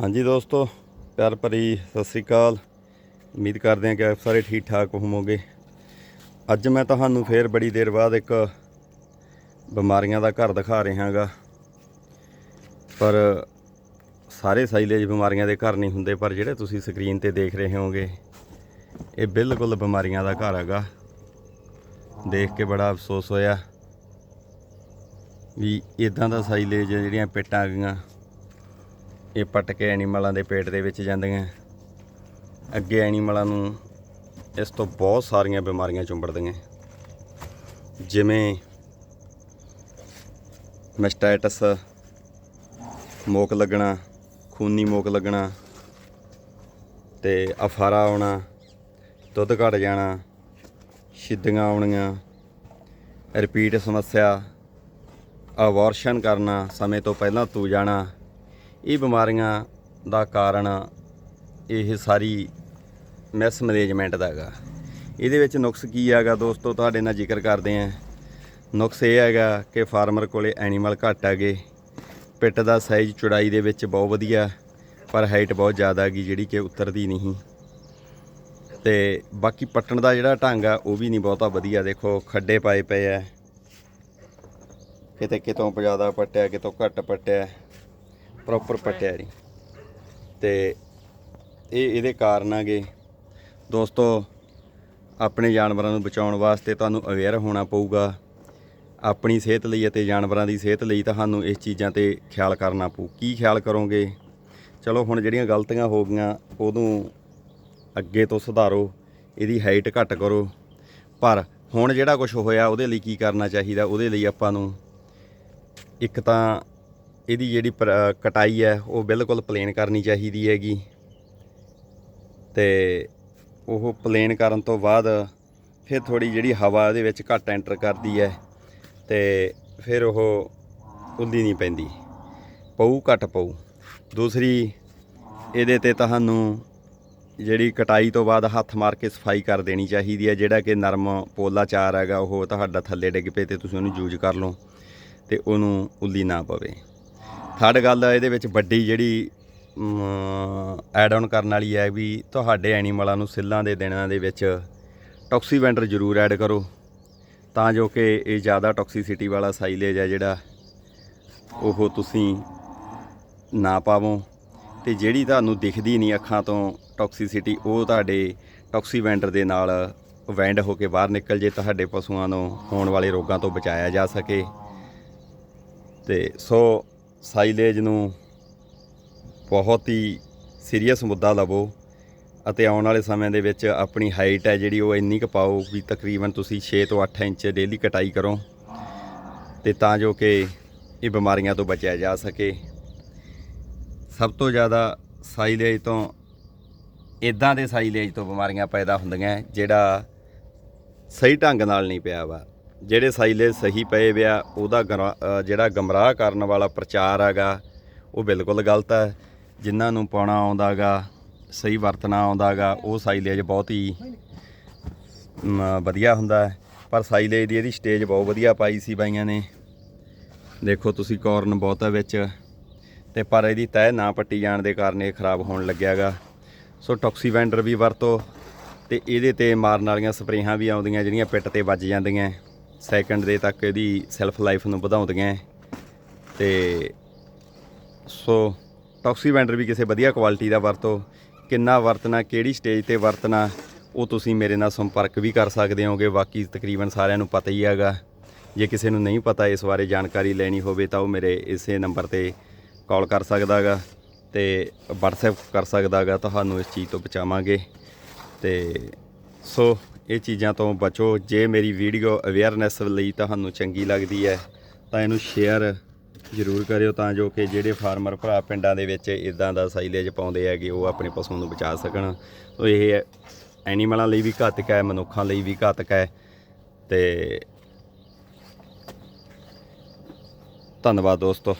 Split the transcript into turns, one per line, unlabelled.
ਹਾਂਜੀ ਦੋਸਤੋ, ਪਿਆਰ ਭਰੀ ਸਤਿ ਸ੍ਰੀ ਅਕਾਲ। ਉਮੀਦ ਕਰਦੇ ਹਾਂ ਕਿ ਆਪ ਸਾਰੇ ਠੀਕ ਠਾਕ ਹੋਵੋਗੇ। ਅੱਜ ਮੈਂ ਤੁਹਾਨੂੰ ਫੇਰ ਬੜੀ ਦੇਰ ਬਾਅਦ ਇੱਕ ਬਿਮਾਰੀਆਂ ਦਾ ਘਰ ਦਿਖਾ ਰਿਹਾ ਹਾਂਗਾ ਪਰ ਸਾਰੇ ਸਾਈਲੇਜ ਬਿਮਾਰੀਆਂ ਦੇ ਘਰ ਨਹੀਂ ਹੁੰਦੇ, ਪਰ ਜਿਹੜੇ ਤੁਸੀਂ ਸਕਰੀਨ ਤੇ ਦੇਖ ਰਹੇ ਹੋਗੇ ਇਹ ਬਿਲਕੁਲ ਬਿਮਾਰੀਆਂ ਦਾ ਘਰ ਹੈਗਾ। ਦੇਖ ਕੇ ਬੜਾ ਅਫਸੋਸ ਹੋਇਆ ਵੀ ਇਦਾਂ ਦਾ ਸਾਈਲੇਜ ਜਿਹੜੀਆਂ ਪਿੱਟਾਂ ਗਈਆਂ ਇਹ ਪੱਟ ਕੇ ਐਨੀਮਲਾਂ ਦੇ ਪੇਟ ਦੇ ਵਿੱਚ ਜਾਂਦੀਆਂ। ਅੱਗੇ ਐਨੀਮਲਾਂ ਨੂੰ ਇਸ ਤੋਂ ਬਹੁਤ ਸਾਰੀਆਂ ਬਿਮਾਰੀਆਂ ਚੁੰਬੜਦੀਆਂ। ਜਿਵੇਂ ਮੈਸਟਾਈਟਸ, ਮੋਕ ਲੱਗਣਾ, ਖੂਨੀ ਮੋਕ ਲੱਗਣਾ ਤੇ ਅਫਾਰਾ ਆਉਣਾ, ਦੁੱਧ ਘਟ ਜਾਣਾ, ਛਿੱਦੀਆਂ ਆਉਣੀਆਂ, ਰਿਪੀਟ ਸਮੱਸਿਆ ਅਵਾਰਸ਼ਨ ਕਰਨਾ, ਸਮੇਂ ਤੋਂ ਪਹਿਲਾਂ ਤੂ ਜਾਣਾ ਇਹ ਬਿਮਾਰੀਆਂ ਦਾ ਕਾਰਨ ਇਹ ਸਾਰੀ ਮਿਸ ਮੈਨੇਜਮੈਂਟ ਦਾ ਹੈਗਾ। ਇਹਦੇ ਵਿੱਚ ਨੁਕਸ ਕੀ ਹੈਗਾ ਦੋਸਤੋ? ਤੁਹਾਡੇ ਨਾਲ ਜ਼ਿਕਰ ਕਰਦੇ ਆਂ ਨੁਕਸ ਇਹ ਹੈਗਾ ਕਿ ਫਾਰਮਰ ਕੋਲੇ ਐਨੀਮਲ ਘੱਟ ਹੈਗੇ। ਪਿੱਟ ਦਾ ਸਾਈਜ਼ ਚੌੜਾਈ ਦੇ ਵਿੱਚ ਬਹੁਤ ਵਧੀਆ, ਪਰ ਹਾਈਟ ਬਹੁਤ ਜ਼ਿਆਦਾ ਹੈਗੀ ਜਿਹੜੀ ਕਿ ਉਤਰਦੀ ਨਹੀਂ। ਤੇ ਬਾਕੀ ਪੱਟਣ ਦਾ ਜਿਹੜਾ ਢੰਗ ਆ, ਉਹ ਵੀ ਨਹੀਂ ਬਹੁਤਾ ਵਧੀਆ। ਦੇਖੋ, ਖੱਡੇ ਪਾਏ ਪਏ ਆ। ਕਿਤੇ ਕਿਤੋਂ ਜ਼ਿਆਦਾ ਪੱਟਿਆ, ਕਿਤੋਂ ਘੱਟ ਪੱਟਿਆ। ਪ੍ਰੋਪਰ ਪੱਟਿਆ ਨਹੀਂ ਤੇ ਇਹ ਇਹਦੇ ਕਾਰਨ ਆਗੇ ਦੋਸਤੋ, ਆਪਣੇ ਜਾਨਵਰਾਂ ਨੂੰ ਬਚਾਉਣ ਵਾਸਤੇ ਤੁਹਾਨੂੰ ਅਵੇਅਰ ਹੋਣਾ ਪਊਗਾ। ਆਪਣੀ ਸਿਹਤ ਲਈ ਅਤੇ ਜਾਨਵਰਾਂ ਦੀ ਸਿਹਤ ਲਈ ਤੁਹਾਨੂੰ ਇਸ ਚੀਜ਼ਾਂ ਤੇ ਖਿਆਲ ਕਰਨਾ ਪਊ। ਕੀ ਖਿਆਲ ਕਰੋਗੇ? ਚਲੋ, ਹੁਣ ਜਿਹੜੀਆਂ ਗਲਤੀਆਂ ਹੋ ਗਈਆਂ ਉਦੋਂ ਅੱਗੇ ਤੋਂ ਸੁਧਾਰੋ। ਇਹਦੀ ਹਾਈਟ ਘੱਟ ਕਰੋ। ਪਰ ਹੁਣ ਜਿਹੜਾ ਕੁਝ ਹੋਇਆ, ਉਹਦੇ ਲਈ ਕੀ ਕਰਨਾ ਚਾਹੀਦਾ? ਉਹਦੇ ਲਈ ਆਪਾਂ ਨੂੰ ਇੱਕ ਤਾਂ ਇਹਦੀ ਜਿਹੜੀ ਪਰ- ਕਟਾਈ ਹੈ, ਉਹ ਬਿਲਕੁਲ ਪਲੇਨ ਕਰਨੀ ਚਾਹੀਦੀ ਹੈਗੀ। ਤੇ ਉਹ ਪਲੇਨ ਕਰਨ ਤੋਂ ਬਾਅਦ ਫਿਰ ਥੋੜੀ ਜਿਹੜੀ ਹਵਾ ਇਹਦੇ ਵਿੱਚ ਘੱਟ ਐਂਟਰ ਕਰਦੀ ਹੈ ਤੇ ਫਿਰ ਉਹ ਉੱਲੀ ਨਹੀਂ ਪੈਂਦੀ। ਪਊ, ਘੱਟ ਪਊ। ਦੂਸਰੀ, ਇਹਦੇ ਤੇ ਤੁਹਾਨੂੰ ਜਿਹੜੀ ਕਟਾਈ ਤੋਂ ਬਾਅਦ ਹੱਥ ਮਾਰ ਕੇ ਸਫ਼ਾਈ ਕਰ ਦੇਣੀ ਚਾਹੀਦੀ ਹੈ, ਜਿਹੜਾ ਕਿ ਨਰਮ ਪੋਲਾ ਚਾਰ ਹੈਗਾ, ਉਹ ਤੁਹਾਡਾ ਥੱਲੇ ਡਿੱਗ ਪਏ ਤੇ ਤੁਸੀਂ ਉਹਨੂੰ ਯੂਜ਼ ਕਰ ਲਓ ਤੇ ਉਹਨੂੰ ਉੱਲੀ ਨਾ ਪਵੇ। ਥਰਡ ਗੱਲ ਇਹਦੇ ਵਿੱਚ ਵੱਡੀ ਜਿਹੜੀ ਐਡ ਆਨ ਕਰਨ ਵਾਲੀ ਹੈ ਵੀ ਤੁਹਾਡੇ ਐਨੀਮਲਾਂ ਨੂੰ ਸਿੱਲਾਂ ਦੇ ਦਿਨਾਂ ਦੇ ਵਿੱਚ ਟੌਕਸੀਵੈਂਡਰ ਜ਼ਰੂਰ ਐਡ ਕਰੋ, ਤਾਂ ਜੋ ਕਿ ਇਹ ਜ਼ਿਆਦਾ ਟੌਕਸਿਸਿਟੀ ਵਾਲਾ ਸਾਈਲੇਜ ਹੈ ਜਿਹੜਾ ਉਹ ਤੁਸੀਂ ਨਾ ਪਾਵੋ। ਤੇ ਜਿਹੜੀ ਤੁਹਾਨੂੰ ਦਿਖਦੀ ਨਹੀਂ ਅੱਖਾਂ ਤੋਂ ਟੌਕਸਿਸਿਟੀ ਉਹ ਤੁਹਾਡੇ ਟੌਕਸੀਵੈਂਡਰ ਦੇ ਨਾਲ ਵੈਂਡ ਹੋ ਕੇ ਬਾਹਰ ਨਿਕਲ ਜੇ, ਤੁਹਾਡੇ ਪਸ਼ੂਆਂ ਨੂੰ ਹੋਣ ਵਾਲੇ ਰੋਗਾਂ ਤੋਂ ਬਚਾਇਆ ਜਾ ਸਕੇ। ਤੇ ਸੋ ਸਾਈਲੇਜ ਨੂੰ ਬਹੁਤ ਹੀ ਸੀਰੀਅਸ ਮੁੱਦਾ ਲਵੋ ਅਤੇ ਆਉਣ ਵਾਲੇ ਸਮੇਂ ਦੇ ਵਿੱਚ ਆਪਣੀ ਹਾਈਟ ਹੈ ਜਿਹੜੀ ਉਹ ਇੰਨੀ ਕੁ ਪਾਓ ਵੀ ਤਕਰੀਬਨ ਤੁਸੀਂ 6 ਤੋਂ 8 ਇੰਚ ਡੇਲੀ ਕਟਾਈ ਕਰੋ ਤੇ ਤਾਂ ਜੋ ਕਿ ਇਹ ਬਿਮਾਰੀਆਂ ਤੋਂ ਬਚਿਆ ਜਾ ਸਕੇ। ਸਭ ਤੋਂ ਜ਼ਿਆਦਾ ਸਾਈਲੇਜ ਤੋਂ ਇਦਾਂ ਦੇ ਸਾਈਲੇਜ ਤੋਂ ਬਿਮਾਰੀਆਂ ਪੈਦਾ ਹੁੰਦੀਆਂ ਜਿਹੜਾ ਸਹੀ ਢੰਗ ਨਾਲ ਨਹੀਂ ਪਿਆ ਵਾ। ਜਿਹੜੇ ਸਾਈਲੇਜ ਸਹੀ ਪਏ ਵਿਆ ਉਹਦਾ ਗਰਾ- ਜਿਹੜਾ ਗਮਰਾਹ ਕਰਨ ਵਾਲਾ ਪ੍ਰਚਾਰ ਹੈਗਾ, ਉਹ ਬਿਲਕੁਲ ਗਲਤ ਹੈ। ਜਿਨ੍ਹਾਂ ਨੂੰ ਪਾਉਣਾ ਆਉਂਦਾਗਾ, ਸਹੀ ਵਰਤਣਾ ਆਉਂਦਾਗਾ, ਉਹ ਸਾਈਲੇਜ ਬਹੁਤ ਹੀ ਵਧੀਆ ਹੁੰਦਾ ਪਰ ਸਾਈਲੇਜ ਦੀ ਇਹਦੀ ਸਟੇਜ ਬਹੁਤ ਵਧੀਆ ਪਾਈ ਸੀ ਬਾਈਆਂ ਨੇ। ਦੇਖੋ ਤੁਸੀਂ ਕਾਰਨ ਬਹੁਤ ਹੈ ਵਿੱਚ। ਤੇ ਪਰ ਇਹਦੀ ਤਹਿ ਨਾ ਪੱਟੀ ਜਾਣ ਦੇ ਕਾਰਨ ਇਹ ਖਰਾਬ ਹੋਣ ਲੱਗਿਆਗਾ। ਸੋ ਟੌਕਸੀਵੈਂਡਰ ਵੀ ਵਰਤੋ, ਤੇ ਇਹਦੇ ਤੇ ਮਾਰਨ ਵਾਲੀਆਂ ਸਪਰੇਹਾਂ ਵੀ ਆਉਂਦੀਆਂ, ਜਿਹੜੀਆਂ ਪਿੱਟ ਤੇ ਵੱਜ ਜਾਂਦੀਆਂ। ਸੈਕਿੰਡ ਦੇ ਤੱਕ ਇਹਦੀ ਸੈਲਫ ਲਾਈਫ ਨੂੰ ਵਧਾਉਂਦੀਆਂ ਤੇ ਸੋ ਟੌਕਸੀਵੈਂਡਰ ਵੀ ਕਿਸੇ ਵਧੀਆ ਕੁਆਲਿਟੀ ਦਾ ਵਰਤੋ, ਕਿੰਨਾ ਵਰਤਣਾ, ਕਿਹੜੀ ਸਟੇਜ ਤੇ ਵਰਤਣਾ, ਉਹ ਤੁਸੀਂ ਮੇਰੇ ਨਾਲ ਸੰਪਰਕ ਵੀ ਕਰ ਸਕਦੇ ਹੋਗੇ। ਬਾਕੀ ਤਕਰੀਬਨ ਸਾਰਿਆਂ ਨੂੰ ਪਤਾ ਹੀ ਹੈਗਾ। ਜੇ ਕਿਸੇ ਨੂੰ ਨਹੀਂ ਪਤਾ ਇਸ ਬਾਰੇ ਜਾਣਕਾਰੀ ਲੈਣੀ ਹੋਵੇ ਤਾਂ ਉਹ ਮੇਰੇ ਇਸੇ ਨੰਬਰ ਤੇ ਕਾਲ ਕਰ ਸਕਦਾਗਾ ਤੇ WhatsApp ਕਰ ਸਕਦਾਗਾ ਤੁਹਾਨੂੰ ਇਸ ਚੀਜ਼ ਤੋਂ ਬਚਾਵਾਂਗੇ। ਤੇ ਸੋ ਇਹ ਚੀਜ਼ਾਂ ਤੋਂ ਬਚੋ। ਜੇ ਮੇਰੀ ਵੀਡੀਓ ਅਵੇਅਰਨੈਸ ਲਈ ਤੁਹਾਨੂੰ ਚੰਗੀ ਲੱਗਦੀ ਹੈ, ਤਾਂ ਇਹਨੂੰ ਸ਼ੇਅਰ ਜ਼ਰੂਰ ਕਰਿਓ ਤਾਂ ਜੋ ਕਿ ਜਿਹੜੇ ਫਾਰਮਰ ਭਰਾ ਪਿੰਡਾਂ ਦੇ ਵਿੱਚ ਇਦਾਂ ਦਾ ਸਾਈਲੇਜ ਪਾਉਂਦੇ ਹੈਗੇ, ਉਹ ਆਪਣੇ ਪਸ਼ੂ ਨੂੰ ਬਚਾ ਸਕਣ। ਸੋ ਇਹ ਐਨੀਮਲਾਂ ਲਈ ਵੀ ਘਾਤਕ ਹੈ, ਮਨੁੱਖਾਂ ਲਈ ਵੀ ਘਾਤਕ ਹੈ। ਤੇ ਧੰਨਵਾਦ ਦੋਸਤੋ।